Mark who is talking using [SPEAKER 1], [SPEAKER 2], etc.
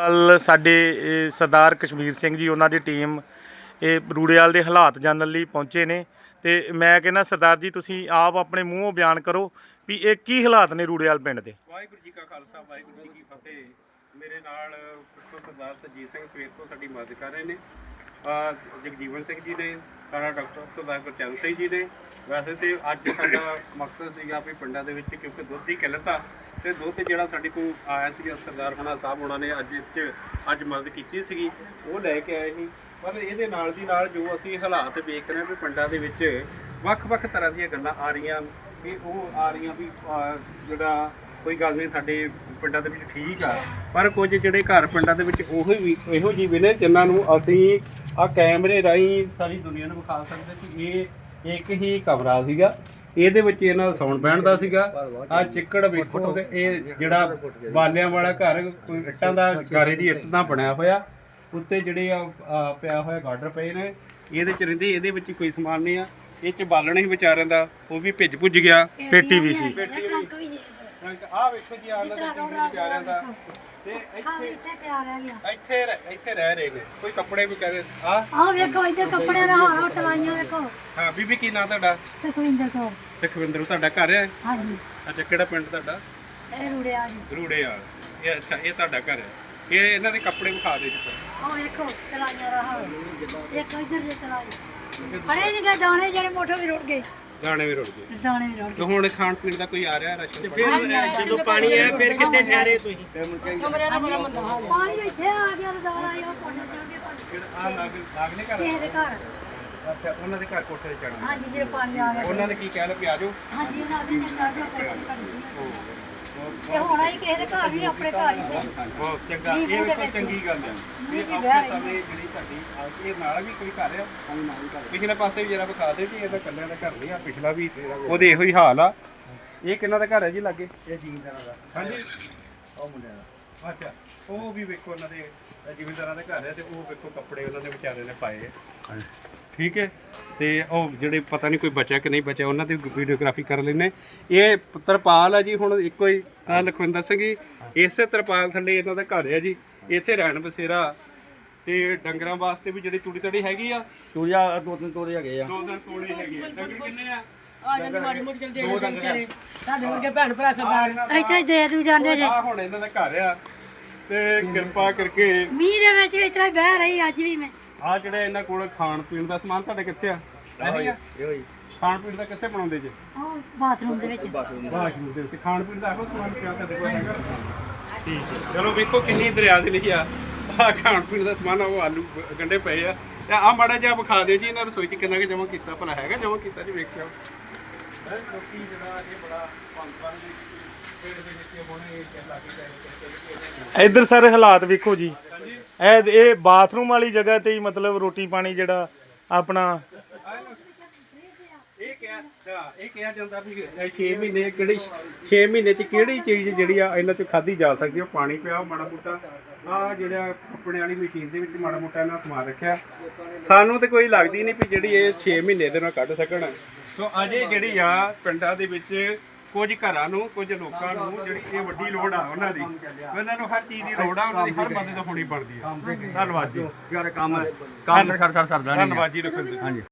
[SPEAKER 1] ਕੱਲ ਸਾਡੇ, ਇਹ ਸਰਦਾਰ ਕਸ਼ਮੀਰ ਸਿੰਘ ਜੀ, ਉਹਨਾਂ ਦੀ ਟੀਮ ਇਹ ਰੂੜੇਵਾਲ ਦੇ ਹਾਲਾਤ ਜਾਣਨ ਲਈ ਪਹੁੰਚੇ ਨੇ। ਤੇ ਮੈਂ ਕਹਿੰਦਾ, ਸਰਦਾਰ ਜੀ, ਤੁਸੀਂ ਆਪ ਆਪਣੇ ਮੂੰਹੋਂ ਬਿਆਨ ਕਰੋ ਵੀ ਇਹ ਕੀ ਹਾਲਾਤ ਨੇ ਰੂੜੇਵਾਲ ਪਿੰਡ ਦੇ।
[SPEAKER 2] ਵਾਹਿਗੁਰੂ ਜੀ ਕਾ ਖਾਲਸਾ, ਵਾਹਿਗੁਰੂ ਜੀ ਕੀ ਫਤਿਹ। ਮੇਰੇ ਨਾਲ ਪੁਸ਼ਪ ਸਰਦਾਰ ਸਜੀਤ ਸਿੰਘ ਸਵੇਰ ਤੋਂ ਸਾਡੀ ਮਦਦ ਕਰ ਰਹੇ ਨੇ। ਜਗਜੀਵਨ ਸਿੰਘ ਜੀ ਨੇ, ਸਾਡਾ ਡਾਕਟਰ ਸਰਦਾਰ ਗੁਰਚਰਨ ਸਿੰਘ ਜੀ ਨੇ। ਵੈਸੇ ਤੇ ਅੱਜ ਸਾਡਾ ਮਕਸਦ ਸੀਗਾ ਵੀ ਪਿੰਡਾਂ ਦੇ ਵਿੱਚ ਕਿਉਂਕਿ ਦੁੱਧ ਦੀ ਕਿੱਲਤ ਆ ਤੇ ਦੁੱਧ ਜਿਹੜਾ ਸਾਡੇ ਕੋਲ ਆਇਆ ਸੀ ਸਰਦਾਰ ਹੁਣਾ ਸਾਹਿਬ, ਉਹਨਾਂ ਨੇ ਅੱਜ ਇਹ ਅੱਜ ਮਦਦ ਕੀਤੀ ਸੀਗੀ। ਉਹ ਲੈ ਕੇ ਆਏ ਸੀ। ਪਰ ਇਹਦੇ ਨਾਲ ਦੀ ਨਾਲ ਜੋ ਅਸੀਂ ਹਾਲਾਤ ਵੇਖ ਰਹੇ ਹਾਂ ਵੀ ਪਿੰਡਾਂ ਦੇ ਵਿੱਚ ਵੱਖ-ਵੱਖ ਤਰ੍ਹਾਂ ਦੀਆਂ ਗੱਲਾਂ ਆ ਰਹੀਆਂ ਵੀ ਉਹ ਆ ਰਹੀਆਂ ਵੀ ਜਿਹੜਾ ਕੋਈ ਗੱਲ ਨਹੀਂ, ਸਾਡੇ ਪਿੰਡਾਂ ਦੇ ਵਿੱਚ ਠੀਕ ਆ। ਪਰ ਕੁਝ ਜਿਹੜੇ ਘਰ ਪਿੰਡਾਂ ਦੇ ਵਿੱਚ ਉਹੋ ਹੀ ਇਹੋ ਜਿਹੇ ਵੀ ਨੇ ਜਿਨ੍ਹਾਂ ਨੂੰ ਅਸੀਂ ਆ ਕੈਮਰੇ ਰਾਹੀਂ ਸਾਰੀ ਦੁਨੀਆ ਨੂੰ ਵਿਖਾ ਸਕਦੇ ਕਿ ਇਹ ਇੱਕ ਹੀ ਕਮਰਾ ਸੀਗਾ। ਇਹਦੇ ਵਿੱਚ ਇਹਨਾਂ ਦਾ ਸੌਣ ਬਹਿਣ ਦਾ ਸੀਗਾ। ਆ ਚਿੱਕੜ ਵੇਖੋ ਤੇ ਇਹ ਜਿਹੜਾ ਬਾਲਿਆਂ ਵਾਲਾ ਘਰ ਕੋਈ ਇੱਟਾਂ ਦਾ ਗਾਰੇ ਦੀ ਇੱਟ ਦਾ ਬਣਿਆ ਹੋਇਆ। ਉੱਤੇ ਜਿਹੜੇ ਆ ਪਿਆ ਹੋਇਆ ਗਾਰਡਰ ਪਏ ਨੇ। ਇਹਦੇ ਚ ਰਹਿੰਦੇ ਇਹਦੇ ਵਿੱਚ ਕੋਈ ਸਮਾਨ ਨਹੀਂ ਆ। ਇਹ ਚ ਬਾਲਣ ਹੀ ਵਿਚਾਰਿਆਂ ਦਾ ਉਹ ਵੀ ਭਿੱਜ ਭੁੱਜ ਗਿਆ।
[SPEAKER 1] ਪੇਟੀ ਵੀ ਸੀ।
[SPEAKER 3] ਟਰੰਕ ਵੀ ਜੀ
[SPEAKER 2] ਵੇਖੋ ਜੀ ਆਹ ਇਹਨਾਂ ਦੇ ਵਿਚਾਰਿਆਂ ਦਾ। ਤੇ
[SPEAKER 3] ਹਾਂ
[SPEAKER 2] ਇੱਥੇ
[SPEAKER 3] ਇੱਥੇ ਤਿਆਰ ਹੈ ਗਿਆ
[SPEAKER 2] ਇੱਥੇ ਰਹਿ- ਇੱਥੇ ਰਹਿ ਰਹੇ ਨੇ। ਕੋਈ ਕੱਪੜੇ ਵੀ ਕਰੇ ਆ
[SPEAKER 3] ਆਹ ਵੇਖੋ ਇੱਧਰ ਕੱਪੜੇ ਦਾ ਹਾਰਾ ਟਵਾਈਆਂ ਵੇਖੋ।
[SPEAKER 2] ਹਾਂ ਬੀਬੀ ਕੀ ਨਾਂ ਤੁਹਾਡਾ?
[SPEAKER 3] ਸੁਖਵਿੰਦਰ ਕੌਰ।
[SPEAKER 2] ਸੁਖਵਿੰਦਰ ਤੁਹਾਡਾ ਘਰ ਹੈ?
[SPEAKER 3] ਹਾਂਜੀ।
[SPEAKER 2] ਅੱਛਾ ਕਿਹੜਾ ਪਿੰਡ ਤੁਹਾਡਾ?
[SPEAKER 3] ਇਹ ਰੁੜਿਆ ਜੀ
[SPEAKER 2] ਰੂੜੇ ਆ ਇਹ ਅੱਛਾ ਇਹ ਤੁਹਾਡਾ ਘਰ ਹੈ। ਇਹ ਇਹਨਾਂ ਦੇ ਕੱਪੜੇ ਵਿਖਾ ਦੇ ਜੀ
[SPEAKER 3] ਆਹ ਵੇਖੋ ਤਲਾਈਆਂ ਦਾ ਹਾਲ। ਇੱਕ ਇੱਧਰ ਦੇ ਤਲਾਈ ਖੜੇ ਨਹੀਂ ਗਏ ਦਾਣੇ ਜਿਹੜੇ ਮੋਟੋ ਵੀ ਰੁੜ ਗਏ।
[SPEAKER 2] ਦਾਣੇ ਵੀ ਰੁੜ ਗਏ।
[SPEAKER 3] ਦਾਣੇ ਵੀ ਰੁੜ
[SPEAKER 2] ਤੇ ਹੁਣ ਖਾਣ ਪੀਣ ਦਾ ਕੋਈ ਆ ਰਿਹਾ ਰਾਸ਼ਨ
[SPEAKER 3] ਜਦੋਂ ਪਾਣੀ ਆਇਆ ਫਿਰ ਕਿੱਥੇ ਠਹਿਰੇ ਤੁਸੀਂ?
[SPEAKER 2] ਜਿਹੜਾ
[SPEAKER 3] ਪਾਣੀ ਇੱਥੇ ਆ ਗਿਆ ਦਾਣਾ ਆਇਆ ਪਾਣੀ ਚੜ ਗਿਆ
[SPEAKER 2] ਆ ਲਾਗ ਲਾਗਲੇ ਘਰ?
[SPEAKER 3] ਕਿਸੇ ਦੇ ਘਰ।
[SPEAKER 2] ਅੱਛਾ ਉਹਨਾਂ ਦੇ ਘਰ ਕੋਠੇ ਤੇ ਚੜਨਾ
[SPEAKER 3] ਹਾਂਜੀ ਜਿਹੜੇ ਪਾਣੀ ਆ ਗਿਆ।
[SPEAKER 2] ਉਹਨਾਂ ਨੇ ਕੀ ਕਹਿ ਲਿਆ ਵੀ ਆ ਜਾਓ।
[SPEAKER 3] ਹਾਂਜੀ ਉਹਨਾਂ ਦੇ ਚੜ ਗਿਆ ਤੇ ਹੁਣ ਆਈ ਕਿਸੇ ਦੇ ਘਰ ਵੀ ਆਪਣੇ ਘਰ ਹੀ ਤੇ
[SPEAKER 2] ਬਹੁਤ ਚੰਗਾ। ਇਹ ਵੇਖੋ ਚੰਗੀ ਗੱਲ ਹੈ
[SPEAKER 3] ਨਹੀਂ
[SPEAKER 2] ਇਹ
[SPEAKER 3] ਜੀ,
[SPEAKER 2] ਆਪਣੇ
[SPEAKER 3] ਵਿਆਹ
[SPEAKER 2] ਸਮੇਂ ਜਿਹੜੀ ਸਾਡੀ ਇਹ ਨਾਲ ਵੀ ਕੋਈ ਘਰ ਆ ਪਿਛਲੇ ਪਾਸੇ ਵੀ ਜਰਾ ਵਿਖਾ ਦੇ ਕਿ ਇਹਦਾ ਕੱਲਿਆਂ ਦਾ ਘਰ ਨਹੀਂ ਆ ਪਿਛਲਾ ਵੀ ਉਹਦੇ ਇਹੋ ਹੀ ਹਾਲ ਆ। ਇਹ ਕਿੰਨਾ ਦਾ ਘਰ ਹੈ ਜੀ ਲਾਗੇ? ਇਹ ਜ਼ਿਮੀਂਦਾਰਾਂ ਦਾ। ਹਾਂਜੀ। ਉਹ ਮੁੰਡਿਆਂ ਦਾ। ਅੱਛਾ ਉਹ ਵੀ ਵੇਖੋ ਉਹਨਾਂ ਦੇ ਜ਼ਿਮੀਂਦਾਰਾਂ ਦਾ ਘਰ ਹੈ ਤੇ ਉਹ ਵੇਖੋ ਕੱਪੜੇ ਉਹਨਾਂ ਦੇ ਵਿਚਾਰੇ ਨੇ ਪਾਏ ਆ। ਠੀਕ ਹੈ। ਤੇ ਉਹ ਜਿਹੜੇ ਪਤਾ ਨਹੀਂ ਕੋਈ ਬਚਿਆ ਕਿ ਨਹੀਂ ਬਚਿਆ ਉਹਨਾਂ ਦੀ ਵੀਡੀਓਗ੍ਰਾਫੀ ਕਰ ਲੈਨੇ ਇਹ ਤਰਪਾਲ ਆ ਜੀ ਹੁਣ ਇੱਕੋ ਹੀ ਆ ਲਖਵਿੰਦਰ ਸਿੰਘ ਜੀ। ਇਸੇ ਤਰਪਾਲ ਥੱਲੇ ਇਹਨਾਂ ਦਾ ਘਰ ਹੈ ਜੀ। ਇੱਥੇ ਰਹਿਣ ਬਸੇਰਾ। ਤੇ ਡੰਗਰਾਂ ਵਾਸਤੇ ਵੀ ਜਿਹੜੀ ਤੂੜੀ ਤੜੀ ਹੈਗੀ ਆ
[SPEAKER 4] ਚੂੜੀਆ ਦੋ ਤਿੰਨ ਤੋੜੇ ਹੈਗੇ ਆ।
[SPEAKER 2] ਦੋ ਦਿਨ ਤੋੜੇ ਹੈਗੇ ਆ। ਡੰਗਰ ਕਿੰਨੇ ਆ?
[SPEAKER 3] ਇੱਥੇ ਦੇ ਦੂ ਜਾਂਦੇ ਜੇ।
[SPEAKER 2] ਆ ਹੁਣ ਇਹਨਾਂ ਦਾ ਘਰ ਆ। ਤੇ ਕਿਰਪਾ ਕਰਕੇ
[SPEAKER 3] ਮੀਂਹ ਦੇ ਵਿੱਚ ਵੀ ਇਸ ਤਰ੍ਹਾਂ ਬਹਿ ਰਹੀ ਅੱਜ ਵੀ ਮੈਂ।
[SPEAKER 2] ਆ ਜਿਹੜੇ ਇਹਨਾਂ ਕੋਲ ਖਾਣ ਪੀਣ ਦਾ ਸਮਾਨ ਤੁਹਾਡੇ ਕਿੱਥੇ ਆ? ਆ?
[SPEAKER 4] ਇਹੋ ਹੀ
[SPEAKER 2] ਖਾਣ ਪੀਣ ਦਾ ਕਿੱਥੇ ਬਣਾਉਂਦੇ ਜੇ?
[SPEAKER 3] ਉਹ ਬਾਥਰੂਮ ਦੇ ਵਿੱਚ।
[SPEAKER 2] ਵਾਸ਼ਰੂਮ ਦੇ ਵਿੱਚ। ਖਾਣ ਪੀਣ ਦਾ ਇਹੋ ਸਮਾਨ ਪਿਆ ਤੁਹਾਡੇ ਕੋਲ ਹੈਗਾ? ਠੀਕ ਹੈ। ਚਲੋ ਵੇਖੋ ਕਿੰਨੀ ਦਰਿਆ ਦੇ ਲਿਖਿਆ ਆ। ਖਾਣ ਪੀਣ ਦਾ ਸਮਾਨ ਆ ਉਹ ਆਲੂ ਗੰਡੇ ਪਏ ਆ। ਤੇ ਆ ਮਾੜਾ ਜਿਹਾ ਵਿਖਾ ਦਿਓ ਜੀ ਇਹਨਾਂ ਰਸੋਈ ਚ ਕਿੰਨਾ ਕਿ ਜਮਾ ਕੀਤਾ ਭਲਾ ਹੈਗਾ? ਜਮਾ ਕੀਤਾ ਜੀ ਵੇਖਿਓ। ਹੈ ਲੋਕੀ ਜਿਹੜਾ ਇਹ ਬੜਾ ਪੰਪਾਂ ਦੇ ਪੇੜ ਦੇ ਵਿੱਚ ਹੁਣ ਇਹ ਚੱਲਾ ਕੇ
[SPEAKER 1] ਇੱਧਰ ਸਾਰੇ ਹਾਲਾਤ ਵੇਖੋ ਜੀ। ਇਹ ਇਹ ਬਾਥਰੂਮ ਵਾਲੀ ਜਗ੍ਹਾ ਤੇ ਹੀ ਮਤਲਬ ਰੋਟੀ ਪਾਣੀ ਜਿਹੜਾ ਆਪਣਾ
[SPEAKER 2] ਇਹ ਕਿਹਾ ਹਾਂ, ਇਹ ਕਿਹਾ ਜਾਂਦਾ ਵੀ 6 ਮਹੀਨੇ ਕਿਹੜੀ 6 ਮਹੀਨੇ ਚ ਕਿਹੜੀ ਚੀਜ਼ ਜਿਹੜੀ ਆ ਇਹਨਾਂ ਚ ਖਾਧੀ ਜਾ ਸਕਦੀ ਆ? ਪਾਣੀ ਪਿਆ ਮਾੜਾ ਮੋਟਾ। ਆ ਜਿਹੜਾ ਕੱਪੜੇ ਵਾਲੀ ਮਸ਼ੀਨ ਦੇ ਵਿੱਚ ਮਾੜਾ ਮੋਟਾ ਇਹਨਾਂ ਸਮਾਨ ਰੱਖਿਆ। ਸਾਨੂੰ ਤੇ ਕੋਈ ਲੱਗਦੀ ਨਹੀਂ ਵੀ ਜਿਹੜੀ ਇਹ 6 ਮਹੀਨੇ ਦੇ ਨਾਲ ਕੱਢ ਸਕਣ। ਸੋ ਅਜੇ ਜਿਹੜੀ ਆ ਪਿੰਡਾਂ ਦੇ ਵਿੱਚ ਕੁਝ ਘਰਾਂ ਨੂੰ ਕੁਝ ਲੋਕਾਂ ਨੂੰ ਜਿਹੜੀ ਇਹ ਵੱਡੀ ਲੋੜ ਆ ਉਹਨਾਂ ਦੀ। ਉਹਨਾਂ ਨੂੰ ਹਰ ਚੀਜ਼ ਦੀ ਲੋੜ ਆ ਉਹਨਾਂ ਦੀ ਹਰ ਮਦਦ ਹੋਣੀ ਬਣਦੀ ਆ। ਧੰਨਵਾਦ ਜੀ।
[SPEAKER 4] ਯਾਰ ਕੰਮ ਕੰਮ ਖਰ ਖਰ ਸਰਦਾ ਨਹੀਂ
[SPEAKER 2] ਧੰਨਵਾਦ ਜੀ ਰਖਿੰਦਰ
[SPEAKER 4] ਹਾਂਜੀ।